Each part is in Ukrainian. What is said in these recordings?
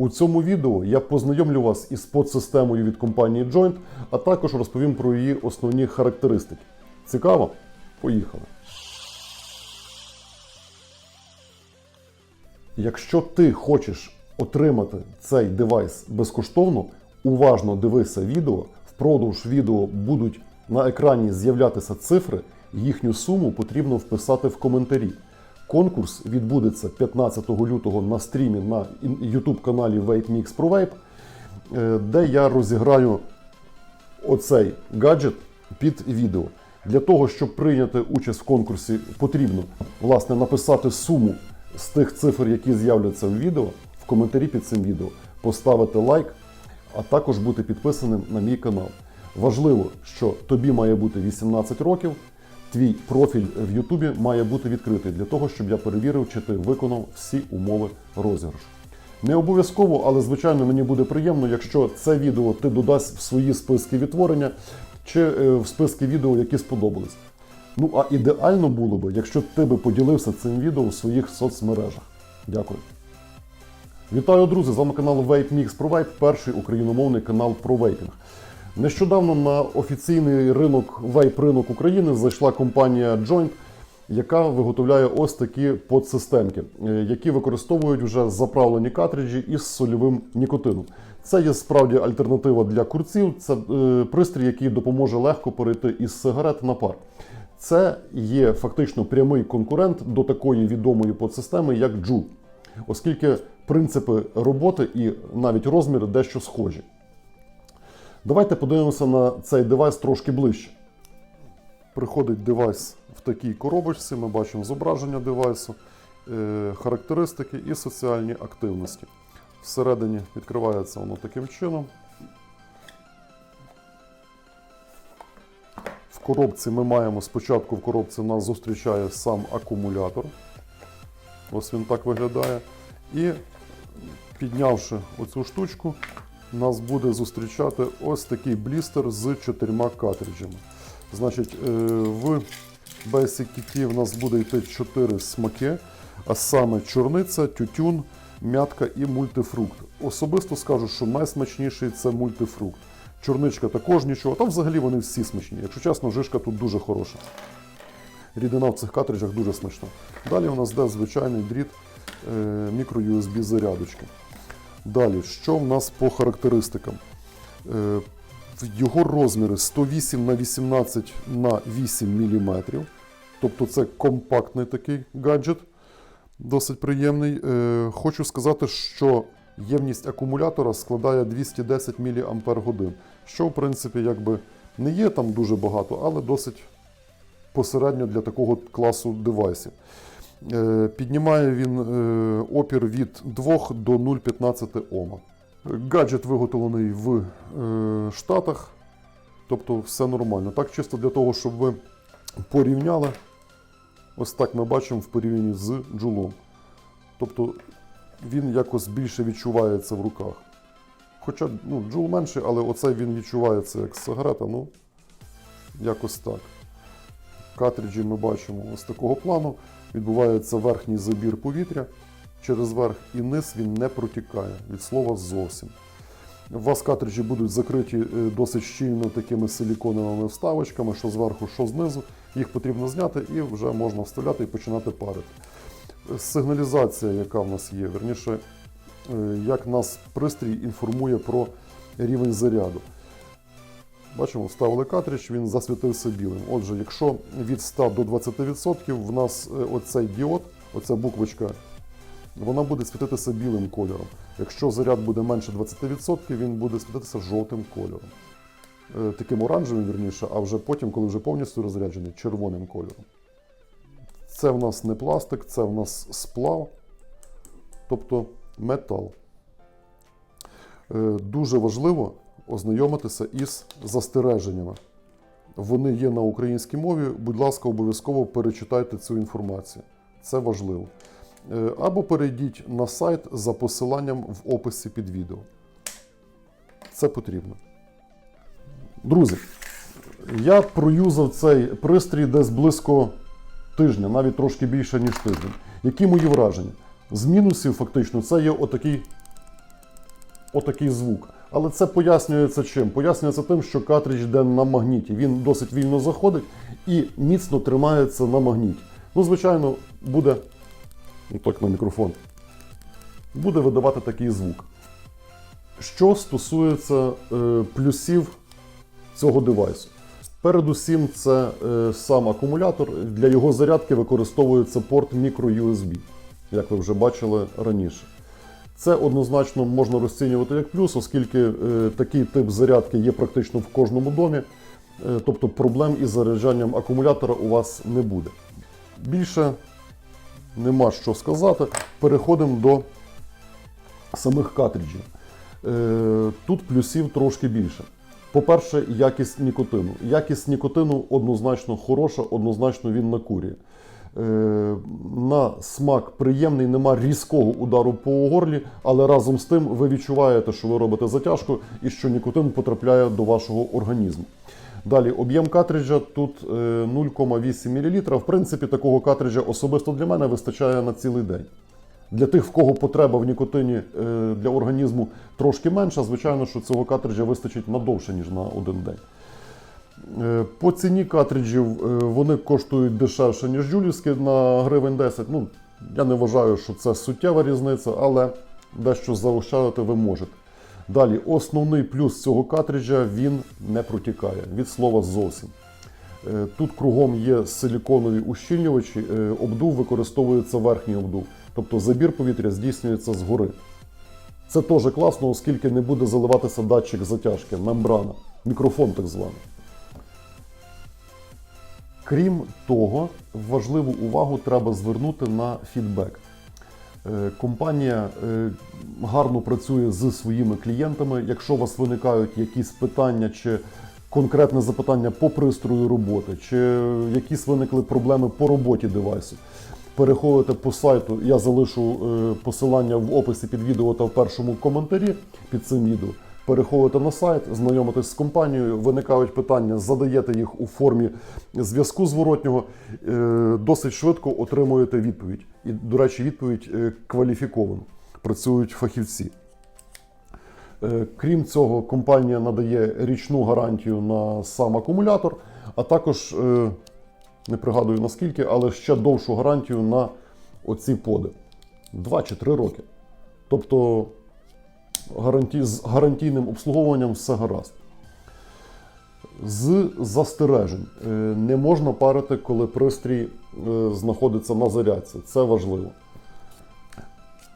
У цьому відео я познайомлю вас із подсистемою від компанії Joint, а також розповім про її основні характеристики. Цікаво? Поїхали! Якщо ти хочеш отримати цей девайс безкоштовно, уважно дивися відео. Впродовж відео будуть на екрані з'являтися цифри, їхню суму потрібно вписати в коментарі. Конкурс відбудеться 15 лютого на стрімі на YouTube каналі Vape Mix Pro Vape, е, де я розіграю оцей гаджет під відео. Для того, щоб прийняти участь в конкурсі, потрібно власне написати суму з тих цифр, які з'являться в відео, в коментарі під цим відео, поставити лайк, а також бути підписаним на мій канал. Важливо, що тобі має бути 18 років, твій профіль в Ютубі має бути відкритий для того, щоб я перевірив, чи ти виконав всі умови розіграшу. Не обов'язково, але звичайно мені буде приємно, якщо це відео ти додасть в свої списки відтворення чи е, в списки відео, які сподобались. Ну а ідеально було би, якщо ти би поділився цим відео у своїх соцмережах. Дякую. Вітаю, друзі! З вами канал Vape Mix Pro Vape, перший україномовний канал про вейпінг. Нещодавно на офіційний ринок вейп-ринок України зайшла компанія Joint, яка виготовляє ось такі подсистемки, е, які використовують вже заправлені картриджі із сольовим нікотином. Це є справді альтернатива для курців. Це е, пристрій, який допоможе легко перейти із сигарет на пар. Це є фактично прямий конкурент до такої відомої подсистеми, як Joule, оскільки принципи роботи і навіть розміри дещо схожі. Давайте подивимося на цей девайс трошки ближче. Приходить девайс в такій коробочці, ми бачимо зображення девайсу, е, характеристики і соціальні активності. Всередині відкривається воно таким чином. В коробці ми маємо спочатку в коробці нас зустрічає сам акумулятор. Ось він так виглядає. І піднявши оцю штучку, нас буде зустрічати ось такий блістер з чотирма картриджами. Значить, е, в Basic Kit в нас буде йти 4 смаки, а саме чорниця, тютюн, м'ятка і мультифрукт. Особисто скажу, що найсмачніший це мультифрукт. Чорничка також нічого, там взагалі вони всі смачні. Якщо чесно, жишка тут дуже хороша. Рідина в цих картриджах дуже смачна. Далі у нас йде звичайний дріт е, мікро-USB зарядочки. Далі, що в нас по характеристикам? Е, його розміри 108 на 18 на 8 мм. Тобто це компактний такий гаджет, досить приємний. Е, хочу сказати, що ємність акумулятора складає 210 мАч, що в принципі якби не є там дуже багато, але досить посередньо для такого класу девайсів. Е, Піднімає він е, опір від 2 до 0,15 Ома. Гаджет виготовлений в е, Штатах, тобто все нормально. Так, чисто для того, щоб ви порівняли. Ось так ми бачимо в порівнянні з джулом. Тобто він якось більше відчувається в руках. Хоча ну, джул менший, але оцей він відчувається як сигарета, ну якось так. Картриджі ми бачимо ось такого плану. Відбувається верхній забір повітря через верх і низ він не протікає від слова зовсім. У вас картриджі будуть закриті е, досить щільно такими силіконовими вставочками, що зверху, що знизу. Їх потрібно зняти і вже можна вставляти і починати парити. Сигналізація, яка в нас є, верніше, е, як нас пристрій інформує про рівень заряду. Бачимо, вставили картридж, він засвітився білим. Отже, якщо від 100 до 20% в нас е, оцей діод, оця буквочка, вона буде світитися білим кольором. Якщо заряд буде менше 20%, він буде світитися жовтим кольором. Е, Таким оранжевим, вірніше, а вже потім, коли вже повністю розряджений, червоним кольором. Це в нас не пластик, це в нас сплав, тобто метал. Е, Дуже важливо ознайомитися із застереженнями. Вони є на українській мові. Будь ласка, обов'язково перечитайте цю інформацію. Це важливо. Е, Або перейдіть на сайт за посиланням в описі під відео. Це потрібно. Друзі, я проюзав цей пристрій десь близько тижня, навіть трошки більше, ніж тиждень. Які мої враження? З мінусів, фактично, це є отакий отакий звук. Але це пояснюється чим? Пояснюється тим, що картридж йде на магніті. Він досить вільно заходить і міцно тримається на магніті. Ну, звичайно, буде ну, так на мікрофон. Буде видавати такий звук. Що стосується е, плюсів цього девайсу. Передусім, це е, сам акумулятор. Для його зарядки використовується порт microUSB, як ви вже бачили раніше. Це однозначно можна розцінювати як плюс, оскільки е, такий тип зарядки є практично в кожному домі. Е, тобто проблем із заряджанням акумулятора у вас не буде. Більше нема що сказати. Переходимо до самих картриджів. Е, Тут плюсів трошки більше. По-перше, якість нікотину. Якість нікотину однозначно хороша, однозначно він накурює. Е, На смак приємний, нема різкого удару по горлі, але разом з тим ви відчуваєте, що ви робите затяжку і що нікотин потрапляє до вашого організму. Далі об'єм картриджа тут е, 0,8 мл. В принципі, такого картриджа особисто для мене вистачає на цілий день. Для тих, в кого потреба в нікотині е, для організму трошки менша, звичайно, що цього картриджа вистачить надовше, ніж на один день. Е, По ціні картриджів е, вони коштують дешевше, ніж джулівські на гривень 10. Ну, я не вважаю, що це суттєва різниця, але дещо заощадити ви можете. Далі, основний плюс цього картриджа він не протікає від слова зовсім. Е, Тут кругом є силіконові ущільнювачі, обдув використовується верхній обдув, тобто забір повітря здійснюється згори. Це теж класно, оскільки не буде заливатися датчик затяжки, мембрана, мікрофон так званий. Крім того, важливу увагу треба звернути на фідбек. Е, Компанія е, гарно працює з своїми клієнтами. Якщо у вас виникають якісь питання чи конкретне запитання по пристрою роботи, чи якісь виникли проблеми по роботі девайсу, переходите по сайту. Я залишу е, посилання в описі під відео та в першому коментарі під цим відео. Переходите на сайт, знайомитесь з компанією, виникають питання, задаєте їх у формі зв'язку зворотнього, е, досить швидко отримуєте відповідь. І, до речі, відповідь е, кваліфікована. Працюють фахівці. Е, Крім цього, компанія надає річну гарантію на сам акумулятор, а також, не пригадую наскільки, але ще довшу гарантію на оці поди. 2 чи 3 роки. Тобто гаранті, з гарантійним обслуговуванням все гаразд. З застережень Е, не можна парити, коли пристрій е, знаходиться на зарядці. Це важливо.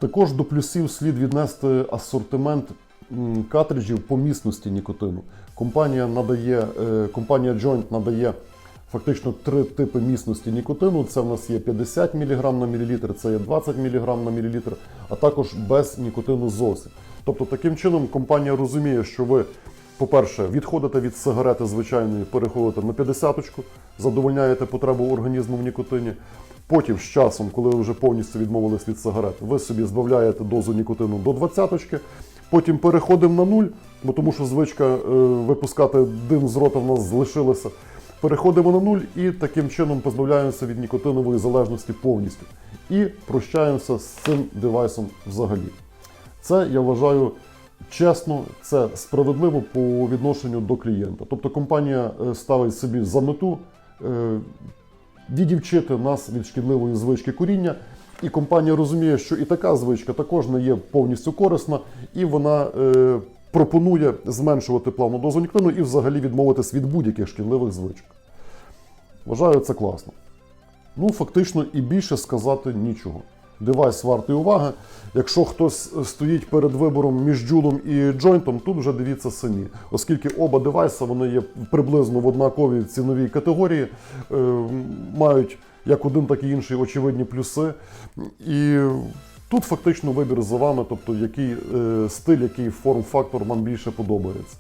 Також до плюсів слід віднести асортимент картриджів по міцності нікотину. Компанія надає, е, компанія Joint надає фактично три типи міцності нікотину. Це в нас є 50 мг на мілілітр, це є 20 мг на мілілітр, а також без нікотину зовсім. Тобто, таким чином компанія розуміє, що ви, по-перше, відходите від сигарети звичайної, переходите на 50-ку, задовольняєте потребу організму в нікотині. Потім з часом, коли ви вже повністю відмовились від сигарет, ви собі збавляєте дозу нікотину до 20-ки. Потім переходимо на нуль, бо тому що звичка е, випускати дим з рота в нас залишилася. Переходимо на нуль і таким чином позбавляємося від нікотинової залежності повністю. І прощаємося з цим девайсом взагалі. Це я вважаю чесно, це справедливо по відношенню до клієнта. Тобто компанія е, ставить собі за мету е, відівчити нас від шкідливої звички куріння. І компанія розуміє, що і така звичка також не є повністю корисна, і вона е, пропонує зменшувати плавну дозу нікотину і взагалі відмовитись від будь-яких шкідливих звичок. Вважаю це класно. Ну, фактично, і більше сказати нічого. Девайс вартий уваги. Якщо хтось стоїть перед вибором між джулом і джойнтом, тут вже дивіться самі, оскільки оба девайси вони є приблизно в однаковій ціновій категорії, е, мають як один, так і інший очевидні плюси. І тут фактично вибір за вами, тобто який е, стиль, який форм-фактор вам більше подобається.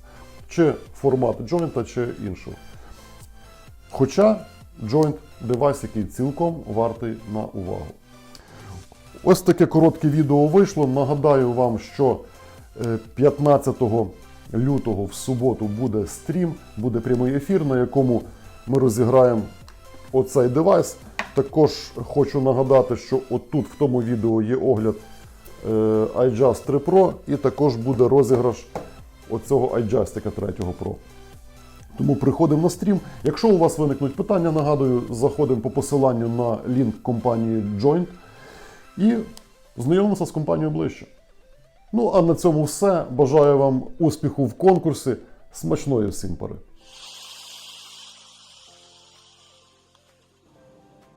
Чи формат джойнта, чи іншого. Хоча Joint девайс, який цілком вартий на увагу. Ось таке коротке відео вийшло. Нагадаю вам, що е, 15 лютого в суботу буде стрім, буде прямий ефір, на якому ми розіграємо оцей девайс. Також хочу нагадати, що отут в тому відео є огляд е, iJust 3 Pro і також буде розіграш оцього iJust 3 Pro. Тому приходимо на стрім. Якщо у вас виникнуть питання, нагадую, заходимо по посиланню на лінк компанії Joint і знайомимося з компанією ближче. Ну а на цьому все. Бажаю вам успіху в конкурсі. Смачної всім пори!